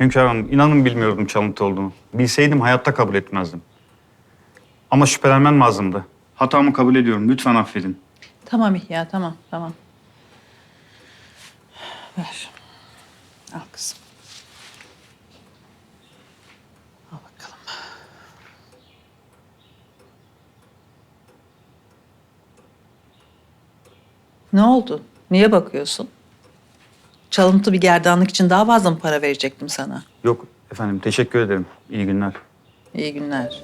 Hünkâr Hanım, inanın bilmiyordum çalıntı olduğunu. Bilseydim hayatta kabul etmezdim. Ama şüphelenmem lazımdı. Hatamı kabul ediyorum. Lütfen affedin. Tamam İhya, tamam, tamam. Ver. Al kızım. Al bakalım. Ne oldu? Niye bakıyorsun? Çalıntı bir gerdanlık için daha fazla mı para verecektim sana? Yok efendim, teşekkür ederim. İyi günler. İyi günler.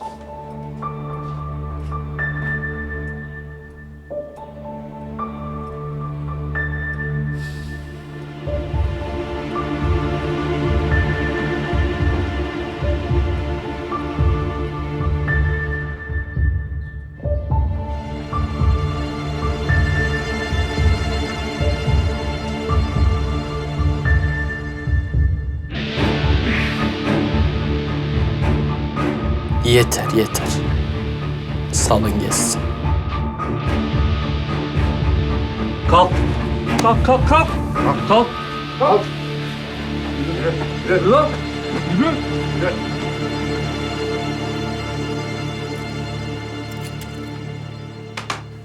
Yeter yeter. Salın geçsin. Kalk. Kalk kalk kalk. Kalk. Kalk. Yürü lan. Yürü.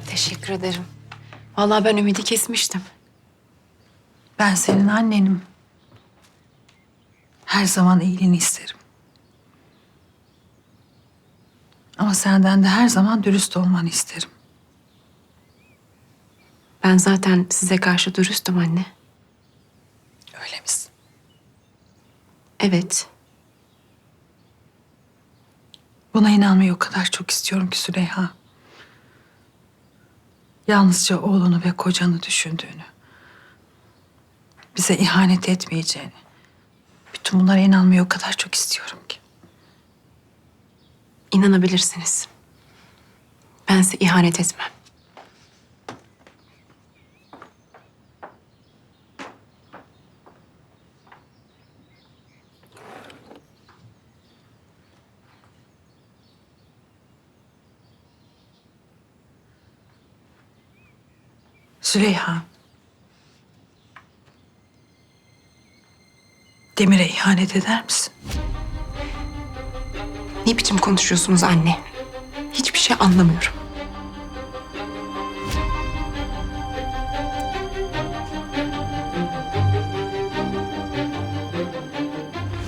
Teşekkür ederim. Vallahi ben ümidi kesmiştim. Ben senin annenim. Her zaman iyiliğini isterim. Ama senden de her zaman dürüst olmanı isterim. Ben zaten size karşı dürüstüm anne. Öyle misin? Evet. Buna inanmayı o kadar çok istiyorum ki Süleyha. Yalnızca oğlunu ve kocanı düşündüğünü. Bize ihanet etmeyeceğini. Bütün bunlara inanmayı o kadar çok istiyorum ki. İnanabilirsiniz. Ben size ihanet etmem. Süleyha. Demir'e ihanet eder misin? Ne biçim konuşuyorsunuz anne? Hiçbir şey anlamıyorum.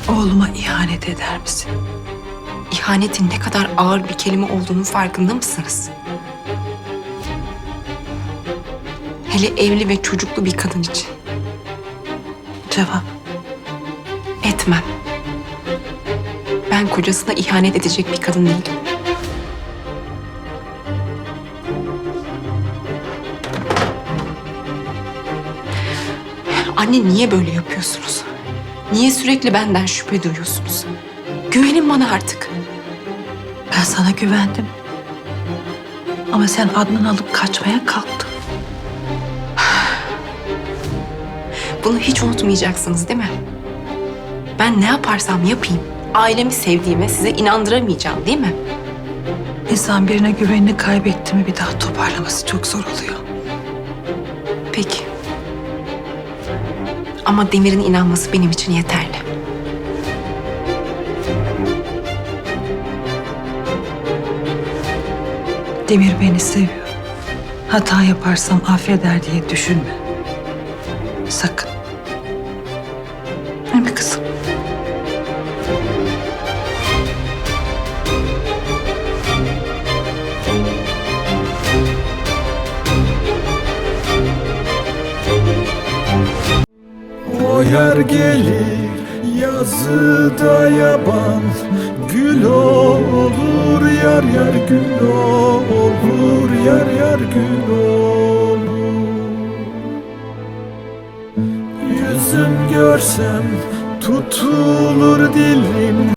Oğluma ihanet eder misin? İhanetin ne kadar ağır bir kelime olduğunu farkında mısınız? Hele evli ve çocuklu bir kadın için. Cevap. Etmem. Ben kocasına ihanet edecek bir kadın değilim. Anne niye böyle yapıyorsunuz? Niye sürekli benden şüphe duyuyorsunuz? Güvenin bana artık. Ben sana güvendim. Ama sen Adnan alıp kaçmaya kalktın. Bunu hiç unutmayacaksınız değil mi? Ben ne yaparsam yapayım, ailemi sevdiğime size inandıramayacağım değil mi? İnsan birine güvenini kaybetti mi bir daha toparlaması çok zor oluyor. Peki. Ama Demir'in inanması benim için yeterli. Demir beni seviyor. Hata yaparsam affeder diye düşünme. Sakın. Değil mi kızım? O yer gelir yazıda yaban. Gül olur yar yar gül olur Yar yar gül olur. Yüzüm görsem tutulur dilim